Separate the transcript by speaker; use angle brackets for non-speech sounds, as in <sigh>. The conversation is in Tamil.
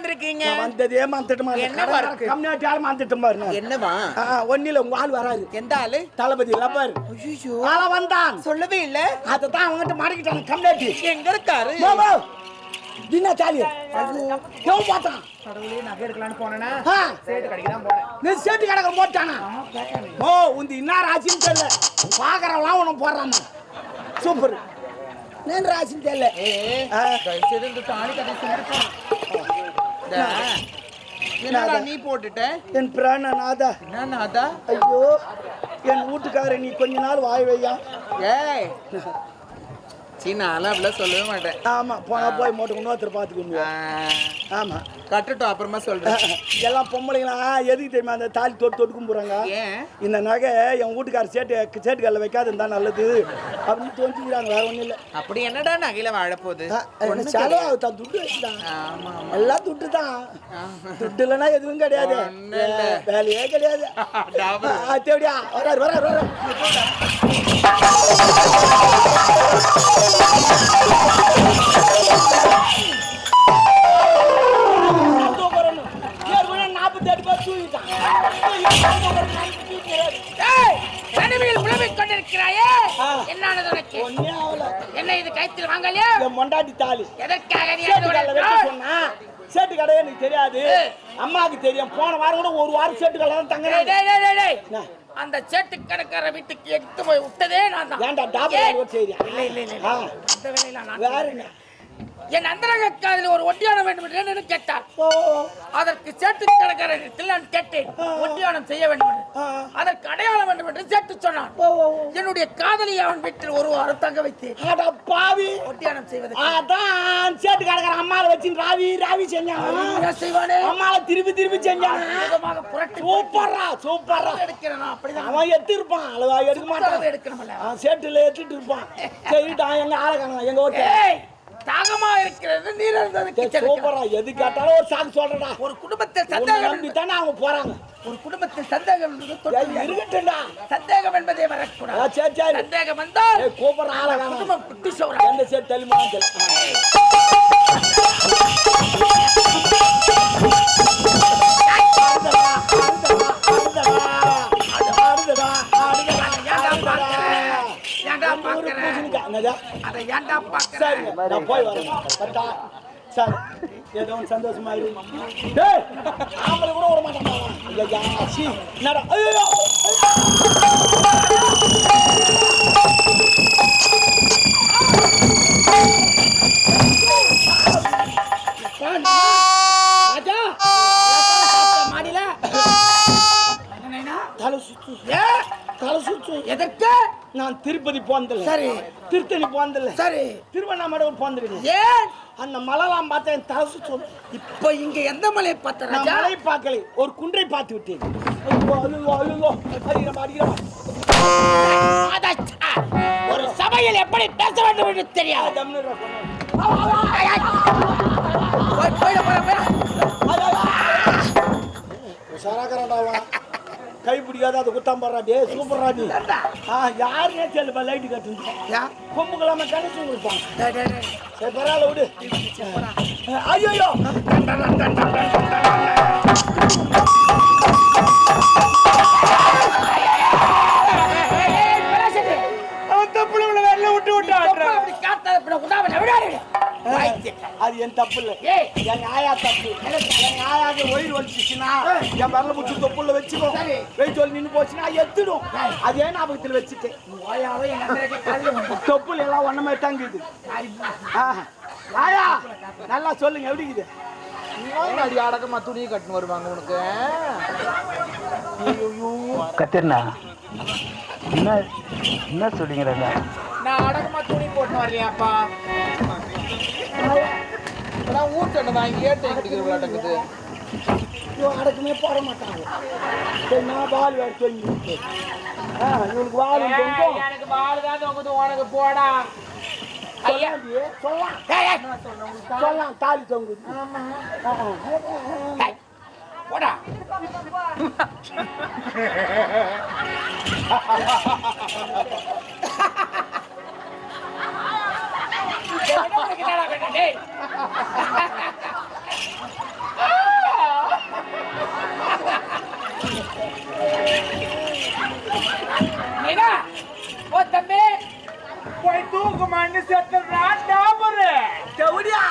Speaker 1: வந்திருக்கீங்க
Speaker 2: வந்ததே மாத்திட்டமா
Speaker 1: என்னவா இருக்கு
Speaker 2: தமிழ்நாட்டு ஆள் மாத்திட்டமா இருக்கு
Speaker 1: என்னவா?
Speaker 2: ஒன்னில உங்க ஆள் வராது
Speaker 1: எந்த ஆளு?
Speaker 2: தளபதி லப்பர்
Speaker 1: ஐயோ
Speaker 2: ஆள வந்தான்.
Speaker 1: சொல்லவே இல்ல.
Speaker 2: அத தான் அவங்கிட்ட மாட்டிக்கிட்டாங்க கம்னாட்டி
Speaker 1: எங்க இருக்காரு?
Speaker 2: மாமா என்ன சாலி பார்த்தான் போட்டானா. ஓ உந்து இன்னார் ராசின்னு தெரியல. பாக்குறவெல்லாம் உனக்கு போடுறான் சூப்பர்.
Speaker 1: நான் ராசின்னு தெரியல? ஏ என்னடா நீ போட்டுட்ட?
Speaker 2: என் பிராணநாதா
Speaker 1: என்ன அதா
Speaker 2: ஐயோ என் வீட்டுக்காரர் நீ கொஞ்ச நாள் வாய் வையா?
Speaker 1: ஏய். சீ நான் அப்படிலாம் சொல்லவே மாட்டேன்.
Speaker 2: ஆமா போனா போய் மோட்டு இன்னொருத்தர்
Speaker 1: ஆ,
Speaker 2: பார்த்துக்கணும் ஆமா.
Speaker 1: கட்டட்டும் அப்புறமா சொல்றேன்.
Speaker 2: எல்லாம் பொம்பளைங்களாம் எதுக்கு தெரியுமா அந்த தாலி தொட்டு தொட்டுக்கும் போறாங்க
Speaker 1: ஏன்?
Speaker 2: இந்த நகை என் வீட்டுக்காரர் சேட்டு சேட்டுக்கல்ல வைக்காது இருந்தா நல்லது. அப்படின்னு தோஞ்சிக்கிறாங்க வேற இல்ல.
Speaker 1: அப்படி என்னடா நகையில வாழ போகுது?
Speaker 2: ஆ, எனக்கு செலவு ஆகுதான் துட்டு வச்சுதான்.
Speaker 1: ஆமா
Speaker 2: எல்லாம் துட்டு தான். துட்டு இல்லைன்னா எதுவும் கிடையாது. வேலையே கிடையாது. வராரு வராரு வராரு.
Speaker 3: என்ன இது கைத்தில் வாங்கலையா?
Speaker 2: மொண்டாட்டி தாலி.
Speaker 3: எதற்காக?
Speaker 2: சொன்னா? சேட்டு கடை எனக்கு தெரியாது. அம்மாவுக்கு தெரியும். போன வாரம் கூட ஒரு வாரம் சேட்டு கடை தான். என்ன?
Speaker 3: அந்த சேட்டு கடைக்கார வீட்டுக்கு எடுத்து போய் விட்டதே நான் தான்.
Speaker 2: ஏன்டா டாபர்
Speaker 3: இல்ல இல்ல இல்ல
Speaker 2: ஆ.
Speaker 3: இல்ல. அந்த வேலையில நான் என் அந்தரங்க காதில் ஒரு ஒட்டியானம் வேண்டும் என்று கேட்டார்
Speaker 2: ஓ.
Speaker 3: அதற்கு சேட்டு கடைக்காரத்தில் நான் கேட்டேன். ஒட்டியானம் செய்ய வேண்டும். அதற்கு அடையாளம் வேண்டும் என்று சேட்டு சொன்னான்.
Speaker 2: ஓ ஓ, ஓ.
Speaker 3: என்னுடைய காதலி அவன் வீட்டில் ஒரு வாரம் தங்க வைத்தேன்.
Speaker 2: அட பாவி.
Speaker 3: ஒட்டியானம் செய்வது.
Speaker 2: அதான் சேட்டு கடைக்கார அம்மாவை வச்சு ராவி ராவி செஞ்சாங்க
Speaker 3: என்ன செய்வானே?
Speaker 2: அம்மாவை திருப்பி திருப்பி
Speaker 3: வேகமாக புரட்டி
Speaker 2: சூப்பரா சூப்பரா
Speaker 3: எடுக்கிறேன்? அப்படிதான்.
Speaker 2: அவன் எடுத்து இருப்பான் அளவா எடுக்க மாட்டான்.
Speaker 3: எடுக்கணும்ல.
Speaker 2: அவன் சேட்டுல எடுத்துட்டு இருப்பான். சரிட்டான் எங்க ஆளை காணோம்? எங்க ஓட்டு?
Speaker 3: தாகமா இருக்கிறது நீர் செலுக்கிறேன்.
Speaker 2: சூப்பரா எது கேட்டாலும் ஒரு சாக்கு சொல்றடா
Speaker 3: ஒரு குடும்பத்தில்
Speaker 2: உன்னை
Speaker 3: சந்தேகம்
Speaker 2: நம்பி தானே அவங்க போறாங்க.
Speaker 3: ஒரு குடும்பத்தில் சந்தேகம்.
Speaker 2: இருக்கட்டும்டா
Speaker 3: சந்தேகம் என்பதே வரக்கூடாது
Speaker 2: சரி சரி.
Speaker 3: சந்தேகம் வந்தால்
Speaker 2: கூப்பிடுற ஆளை
Speaker 3: குடும்பம் குட்டி சோறா.
Speaker 2: எந்த சேட்டு தள்ளுமா
Speaker 3: அதை ஏன்டா பாக்குறேன்
Speaker 2: போய் வரேன்? சரி. ஏதோ ஒன்று சந்தோஷமா கூட விட மாட்டான் நான் திருப்பதி போனதில்ல
Speaker 3: சரி.
Speaker 2: திருத்தணி போனதில்ல
Speaker 3: சரி.
Speaker 2: திருவண்ணாமலை போனதில்லை
Speaker 3: ஏன்?
Speaker 2: அந்த மலைலாம் பார்த்தா என் தலை சுத்து
Speaker 3: இப்ப இங்க எந்த மலையை பார்த்த
Speaker 2: நான் மலை பார்க்கலை. ஒரு குன்றை பார்த்து விட்டேன்!
Speaker 3: ஒரு சபையில் எப்படி பேச வேண்டும் என்று தெரியாது.
Speaker 2: பிடிக்காத அது குத்தாம் போடுறா டே சூப்பர்ரா நீ. ஆ யாருன்னே தெரியல லைட்டு கட்டு
Speaker 3: யா?
Speaker 2: கொம்புக்கலாம கணக்கு கொடுப்பான். சரி பரவாயில்ல விடு. ஐயோ என் தப்பு இல்ல
Speaker 3: ஏய்,
Speaker 2: என் ஆயா தப்பு. என் ஆயாக்கு ஒயிர் வலிச்சுச்சுன்னா என் வரல முச்சு தொப்புள்ள வச்சுக்கோ. வெயிட் சொல்லி நின்று போச்சுன்னா எத்துடும். அதே ஞாபகத்தில் வச்சுட்டேன். தொப்புல எல்லாம் ஒன்ன மாதிரி தங்குது. ஆஹா. ஆயா நல்லா சொல்லுங்க எப்படி இருக்குது?
Speaker 1: அடி அடக்கமா துணியை கட்டுன்னு வருவாங்க உனக்கு.
Speaker 4: கத்திரண்ணா என்ன என்ன சொல்லிங்கிறாங்க
Speaker 1: நான் அடக்கமா துணி போட்டு வரலையாப்பா? நான் ஊர் சண்டை தான் ஏட்டை குடிக்கிற விளையாட்டுக்குது
Speaker 2: அடக்கமே போட மாட்டாங்க. சரி நான் வால் வேறு சொல்லி ஆ இவனுக்கு தொங்கும்
Speaker 3: எனக்கு வாழை தான் தொங்குது உனக்கு போடா.
Speaker 2: சொல்லலாம் தாலி? தொங்குது.
Speaker 3: போடா. <laughs> டேய்? மீனா, ஓ தம்பி போய் தூக்கு மண்ணு செத்துறான் டாபரு
Speaker 2: செவடியா